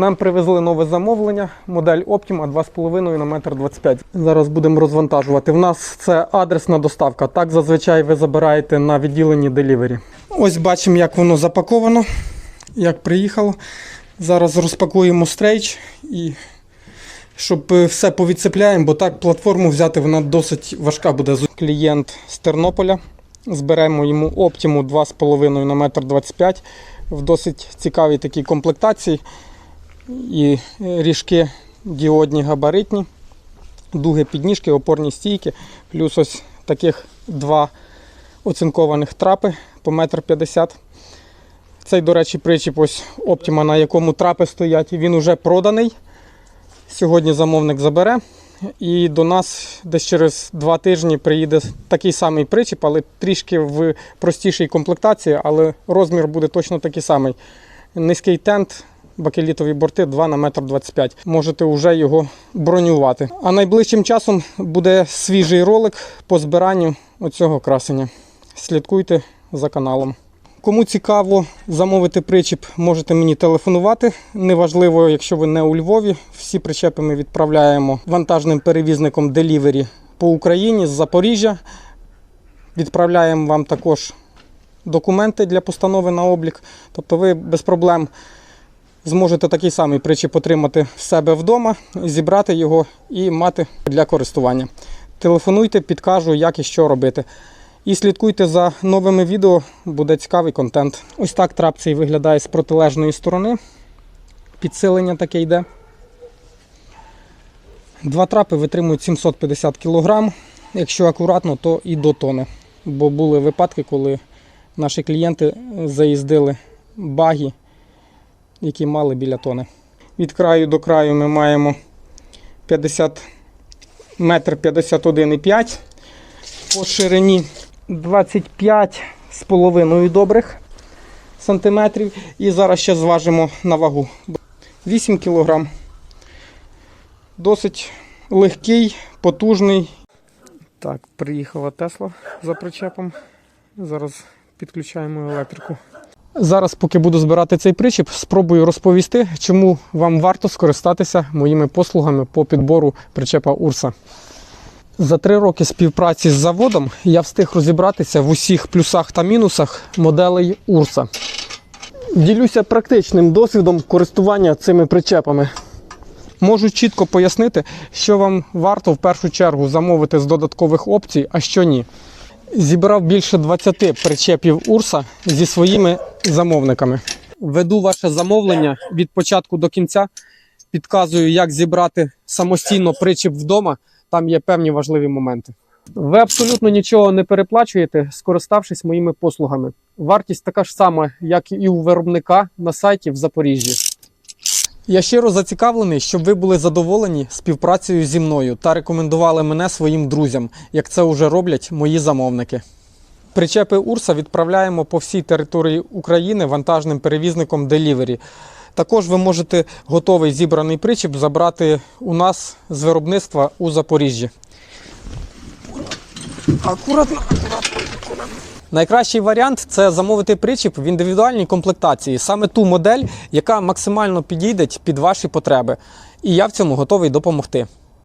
Нам привезли нове замовлення, модель Optima 2,5 на 1,25 м. Зараз будемо розвантажувати. В нас це адресна доставка. Так зазвичай ви забираєте на відділенні Delivery. Ось бачимо, як воно запаковано, як приїхало. Зараз розпакуємо стрейч і щоб е, все повідцепляємо, бо так платформу взяти вона досить важка буде. Клієнт з Тернополя. Зберемо йому Optimu 2,5 на 1,25 м в досить цікавій такій комплектації. І е, ріжки діодні габаритні, дуги підніжки, опорні стійки, плюс ось таких два оцинкованих трапи по 1,50 м. Цей, до речі, причіп ось Optima, на якому трапи стоять, він вже проданий. Сьогодні замовник забере. І до нас десь через два тижні приїде такий самий причіп, але трішки в простішій комплектації, але розмір буде точно такий самий. Низький тент, бакелітові борти 2 на 1,25 м. Можете вже його бронювати. А найближчим часом буде свіжий ролик по збиранню оцього красення. Слідкуйте за каналом. Кому цікаво замовити причіп, можете мені телефонувати. Неважливо, якщо ви не у Львові. Всі причепи ми відправляємо вантажним перевізником Delivery по Україні з Запоріжжя. Відправляємо вам також документи для постанови на облік. Тобто ви без проблем зможете такий самий причіп отримати в себе вдома, зібрати його і мати для користування. Телефонуйте, підкажу, як і що робити. І слідкуйте за новими відео, буде цікавий контент. Ось так трап цей виглядає з протилежної сторони. Підсилення таке йде. Два трапи витримують 750 кг. Якщо акуратно, то і до тони. Бо були випадки, коли наші клієнти заїздили баги, які мали біля тони. Від краю до краю ми маємо 50 метр 51,5 по ширині 25 з половиною добрих сантиметрів. І зараз ще зважимо на вагу. 8 кг. Досить легкий, потужний. Так, приїхала Тесла за причепом. Зараз підключаємо електрику. Зараз, поки буду збирати цей причіп, спробую розповісти, чому вам варто скористатися моїми послугами по підбору причепа Урса. За три роки співпраці з заводом я встиг розібратися в усіх плюсах та мінусах моделей Урса. Ділюся практичним досвідом користування цими причепами. Можу чітко пояснити, що вам варто в першу чергу замовити з додаткових опцій, а що ні. Зібрав більше 20 причепів Урса зі своїми замовниками. Веду ваше замовлення від початку до кінця. Підказую, як зібрати самостійно причіп вдома. Там є певні важливі моменти. Ви абсолютно нічого не переплачуєте, скориставшись моїми послугами. Вартість така ж сама, як і у виробника на сайті в Запоріжжі. Я щиро зацікавлений, щоб ви були задоволені співпрацею зі мною та рекомендували мене своїм друзям, як це вже роблять мої замовники. Причепи Урса відправляємо по всій території України вантажним перевізником Delivery. Також ви можете готовий зібраний причіп забрати у нас з виробництва у Запоріжжі. Акуратно, акуратно. Найкращий варіант це замовити причіп в індивідуальній комплектації, саме ту модель, яка максимально підійде під ваші потреби. І я в цьому готовий допомогти.